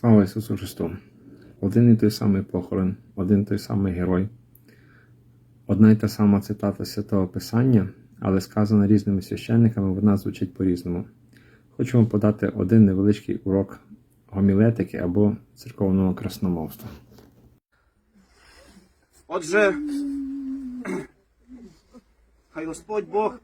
Слава Ісусу Христу! Один і той самий похорон, один і той самий герой, одна й та сама цитата святого Писання, але сказана різними священниками, вона звучить по-різному. Хочу вам подати один невеличкий урок гомілетики або церковного красномовства. Отже, хай Господь Бог,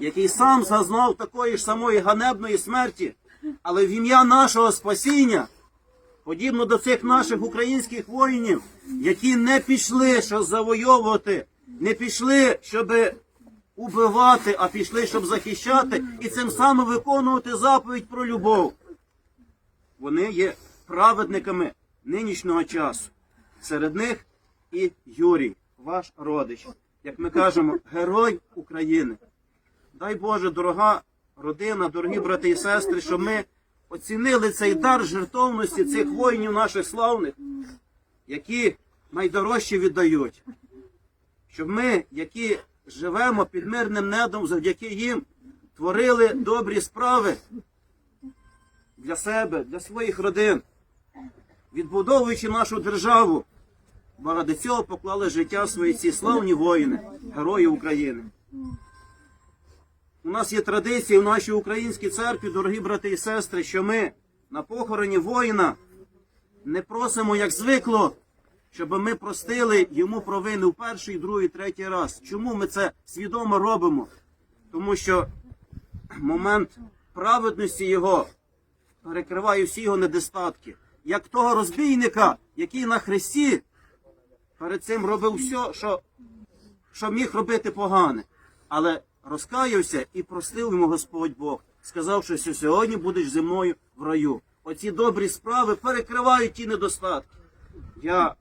який сам зазнав такої ж самої ганебної смерті, але в ім'я нашого спасіння, подібно до цих наших українських воїнів, які не пішли, щоб завойовувати, не пішли, щоб убивати, а пішли, щоб захищати, і цим самим виконувати заповідь про любов. Вони є праведниками нинішнього часу. Серед них і Юрій, ваш родич, як ми кажемо, герой України. Дай Боже, дорога родина, дорогі брати і сестри, щоб ми оцінили цей дар жертовності цих воїнів наших славних, які найдорожче віддають. Щоб ми, які живемо під мирним недом, завдяки їм творили добрі справи для себе, для своїх родин, відбудовуючи нашу державу. Бо ради цього поклали життя свої ці славні воїни, герої України. У нас є традиція в нашій українській церкві, дорогі брати і сестри, що ми на похороні воїна не просимо, як звикло, щоб ми простили йому провини в перший, другий, третій раз. Чому ми це свідомо робимо? Тому що момент праведності його перекриває всі його недостатки. Як того розбійника, який на хресті перед цим робив все, що, що міг робити погане. Але розкаявся і простив йому Господь Бог, сказавши, що сьогодні будеш зі мною в раю. Оці добрі справи перекривають ті недостатки. Я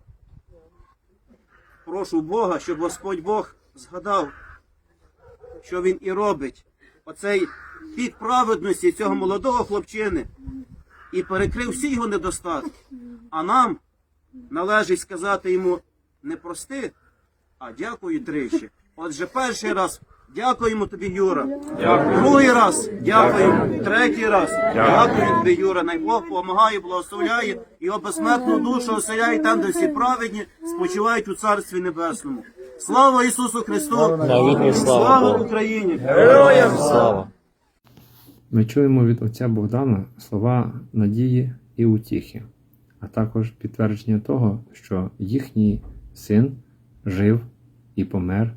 прошу Бога, щоб Господь Бог згадав, що він і робить. Оцей пік праведності цього молодого хлопчини і перекрив всі його недостатки. А нам належить сказати йому не прости, а дякую тричі. Отже, перший раз дякуємо тобі, Юра. Дякую. Другий раз дякуємо. Третій раз дякую тобі, Юра. Най Бог допомагає, благословляє, його безсмертну душу оселяє там, де всі праведні спочивають у Царстві Небесному. Слава Ісусу Христу! Слава Слава Україні! Героям слава! Ми чуємо від отця Богдана слова надії і утіхи, а також підтвердження того, що їхній син жив і помер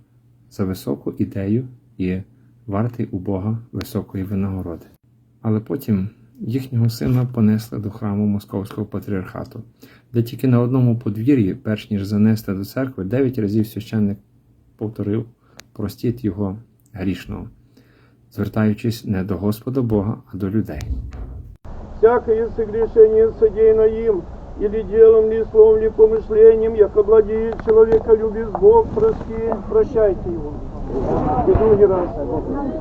за високу ідею і вартий у Бога високої винагороди. Але потім їхнього сина понесли до храму Московського патріархату, де тільки на одному подвір'ї, перш ніж занести до церкви, дев'ять разів священник повторив простіть його грішного звертаючись не до Господа Бога, а до людей. всякое согрешение содеяно им, или делом, ли словом, ли помышлением, яко владеет человека любит Бог, прости, прощайте его. И другий раз,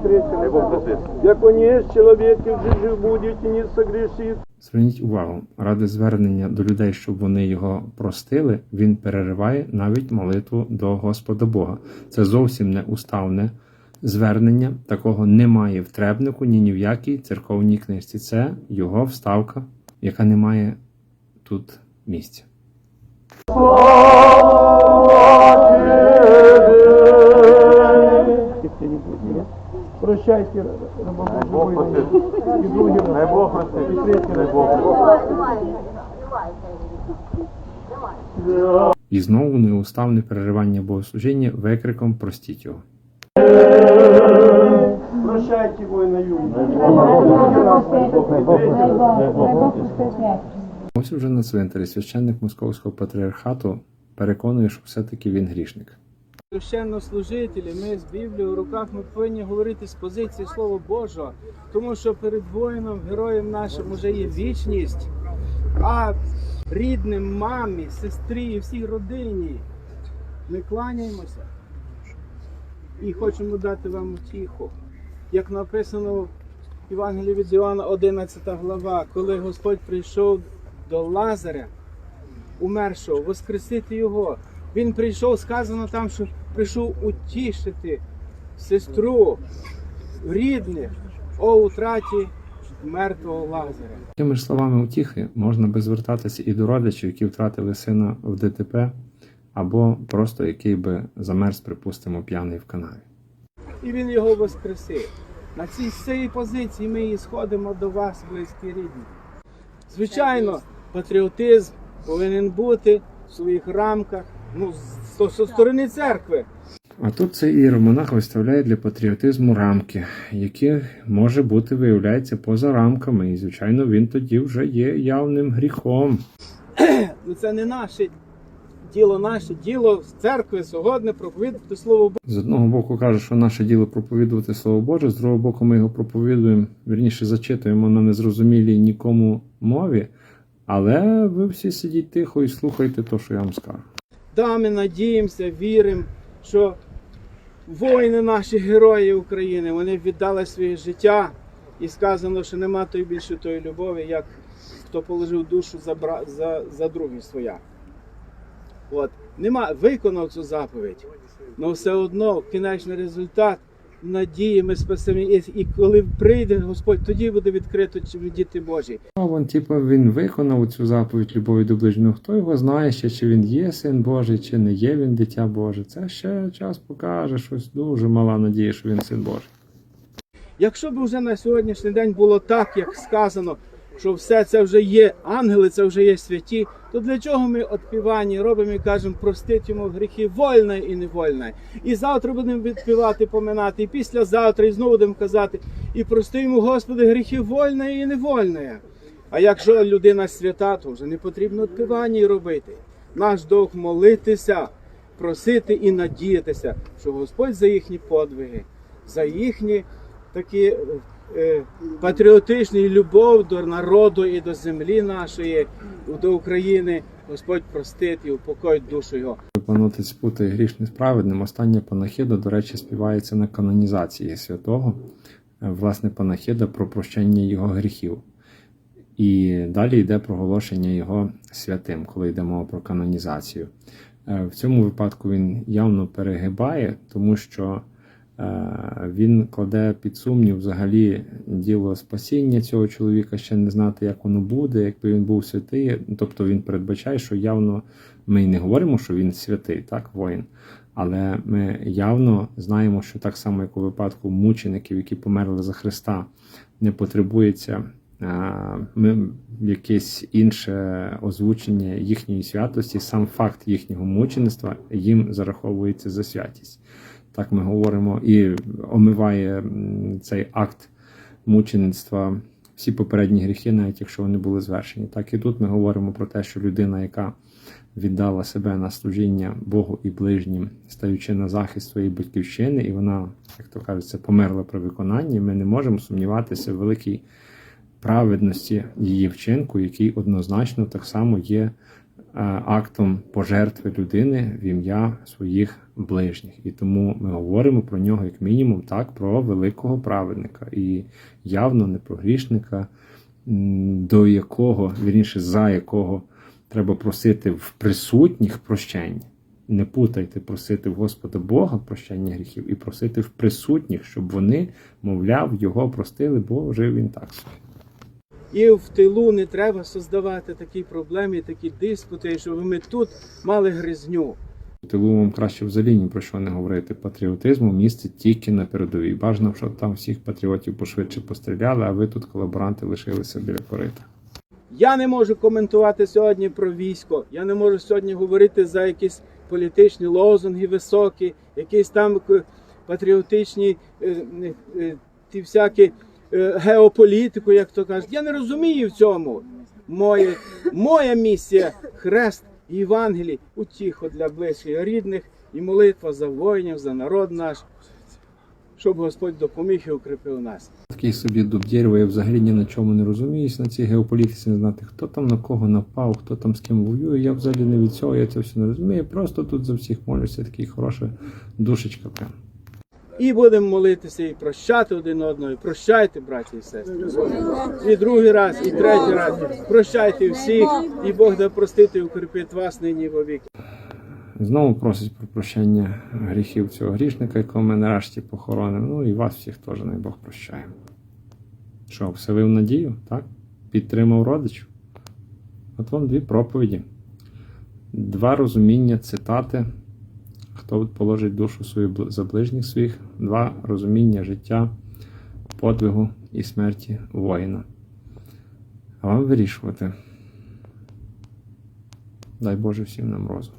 третий раз. Яко не есть человек, и жив будет, и не согрешит, Зверніть увагу, ради звернення до людей, щоб вони його простили, він перериває навіть молитву до Господа Бога. Це зовсім не уставне звернення, такого немає в требнику ні, ні в якій церковній книжці. Це його вставка, яка не має тут місця. прощайте. Дай Бог простить. І знову неуставне переривання богослужіння викриком простіть його. Прощайте воина Юрия. Ось уже на цвинтарі священник Московського патріархату переконує, що все-таки він грішник. Священнослужителі, ми з Біблією в руках ми повинні говорити з позиції Слова Божого, тому що перед воїном, героєм нашим уже є вічність, а рідним, мамі, сестрі і всій родині ми кланяємося і хочемо дати вам утіху. Як написано в Євангелії від Іоанна, 11 глава, коли Господь прийшов до Лазаря, умершого, воскресити його. Він прийшов, сказано там, що прийшов утішити сестру, рідних, о утраті мертвого Лазаря. Такими ж словами утіхи можна би звертатися і до родичів, які втратили сина в ДТП, або просто який би замерз, припустимо, п'яний в канаві. І він його воскресив. На цій з цієї позиції ми і сходимо до вас, близькі рідні. Звичайно, патріотизм повинен бути в своїх рамках, ну, з, сторони церкви. А тут цей іеромонах виставляє для патріотизму рамки, які може бути виявляється поза рамками, і звичайно він тоді вже є явним гріхом. Ну це не наше діло, наше діло з церкви сьогодні проповідати слово Боже. З одного боку каже, що наше діло проповідувати слово Боже, з другого боку, ми його проповідуємо, вірніше зачитуємо на незрозумілій нікому мові. Але ви всі сидіть тихо і слухайте те, що я вам скажу. Да, ми надіємося, віримо, що воїни наші герої України, вони віддали своє життя. І сказано, що нема тої більше тої любові, як хто положив душу за, бра... за, за других своя. От. Нема, виконав цю заповідь. але все одно кінечний результат надії ми. І, і коли прийде Господь, тоді буде відкрито діти Божі. А вон, типу, він виконав цю заповідь любові до ближнього. Хто його знає ще, чи він є син Божий, чи не є він дитя Боже. Це ще час покаже, щось дуже мала надія, що він син Божий. Якщо б вже на сьогоднішній день було так, як сказано, що все це вже є ангели, це вже є святі, то для чого ми відпівання робимо і кажемо, простить йому гріхи вольне і невольне. І завтра будемо відпівати, поминати, і післязавтра, і знову будемо казати, і прости йому, Господи, гріхи вольне і невольне. А якщо людина свята, то вже не потрібно відпівання робити. Наш довг молитися, просити і надіятися, що Господь за їхні подвиги, за їхні такі е, е, любов до народу і до землі нашої, до України, Господь простить і упокоїть душу його. Панотець спутає грішне з праведним. Остання панахида, до речі, співається на канонізації святого, Е, власне, панахида про прощення його гріхів. І далі йде проголошення його святим, коли йде мова про канонізацію. Е, В цьому випадку він явно перегибає, тому що він кладе під сумнів взагалі діло спасіння цього чоловіка, ще не знати, як воно буде, якби він був святий. Тобто він передбачає, що явно ми не говоримо, що він святий, так, воїн. Але ми явно знаємо, що так само, як у випадку мучеників, які померли за Христа, не потребується а, ми, якесь інше озвучення їхньої святості, сам факт їхнього мучеництва їм зараховується за святість. Так ми говоримо і омиває цей акт мучеництва всі попередні гріхи, навіть якщо вони були звершені. Так і тут ми говоримо про те, що людина, яка віддала себе на служіння Богу і ближнім, стаючи на захист своєї батьківщини, і вона, як то кажеться, померла при виконанні, ми не можемо сумніватися в великій праведності її вчинку, який однозначно так само є актом пожертви людини в ім'я своїх ближніх. І тому ми говоримо про нього як мінімум так, про великого праведника і явно не про грішника, до якого, вірніше, за якого треба просити в присутніх прощення. Не путайте просити в Господа Бога прощення гріхів і просити в присутніх, щоб вони, мовляв, його простили, бо жив він так собі. І в тилу не треба создавати такі проблеми, такі диспути, щоб ми тут мали гризню. Тилу вам краще взагалі ні про що не говорити. Патріотизму містить тільки на передовій. Бажано, щоб там всіх патріотів пошвидше постріляли, а ви тут колаборанти лишилися біля корита. Я не можу коментувати сьогодні про військо. Я не можу сьогодні говорити за якісь політичні лозунги високі, якісь там патріотичні е, е, е, ті всякі геополітику, як то кажуть. Я не розумію в цьому. Моє, моя місія хрест Євангелій, утіхо для близьких рідних і молитва за воїнів, за народ наш, щоб Господь допоміг і укріпив нас. Такий собі дуб дерева, я взагалі ні на чому не розуміюсь на цій геополітиці, не знати, хто там на кого напав, хто там з ким воює. Я взагалі не від цього, я це все не розумію. Просто тут за всіх молюся, такий хороша душечка прям. І будемо молитися і прощати один одного. І Прощайте, браті і сестри. І другий раз, і третій раз. Прощайте всіх, і Бог да простити і укріпить вас нині вовіки. Знову просить про прощення гріхів цього грішника, якого ми нарешті похоронимо. Ну і вас всіх теж най Бог прощає. Що, вселив надію, так? Підтримав родичів. От вам дві проповіді. Два розуміння цитати. Хто положить душу свою за ближніх своїх, два розуміння життя, подвигу і смерті воїна. А вам вирішувати. Дай Боже всім нам розум.